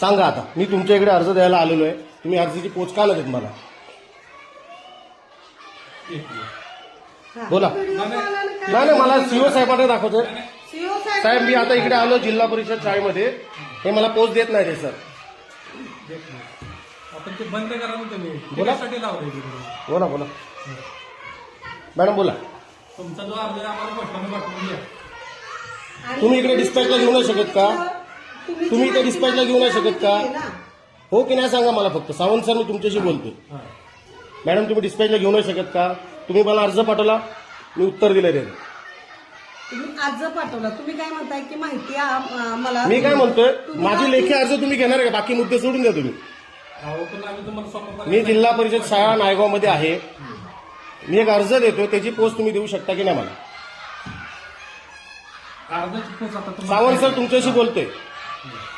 सांगा आता. मी तुमच्या इकडे अर्ज द्यायला आलेलो आहे. तुम्ही अर्जाची पोच का देत मला? बोला. नाही नाही मला सीओ साहेबांना दाखवतोय. साहेब मी आता इकडे आलो जिल्हा परिषद शाळेमध्ये. हे मला पोच देत नाही ते सर. आपण ते बंद करा ना तुम्ही. बोला. बोला बोला. मॅडम बोला. तुमचा जो अर्ज तुम्ही इकडे dispatchला घेऊ नाही शकत का? तुम्ही इथे dispatchला घेऊ नाही शकत का? हो की नाही सांगा मला फक्त. सावंत सर मी तुमच्याशी बोलतोय. मॅडम तुम्ही डिस्पॅचला घेऊ नाही शकत का? तुम्ही मला अर्ज पाठवला मी उत्तर दिलं रे तुम्ही अर्ज पाठवला. तुम्ही काय म्हणताय की माहिती आ- मला मी काय म्हणतोय? माझी लेखी अर्ज तुम्ही घेणार आहे का? बाकी मुद्दे सोडून द्या तुम्ही. अहो पण आम्ही तुम्हाला समोर मी जिल्हा परिषद शाळा नायगावमध्ये आहे. मी एक अर्ज देतो त्याची पोस्ट तुम्ही देऊ शकता की नाही मला? सावंत सर तुमच्याशी बोलतोय. Yeah.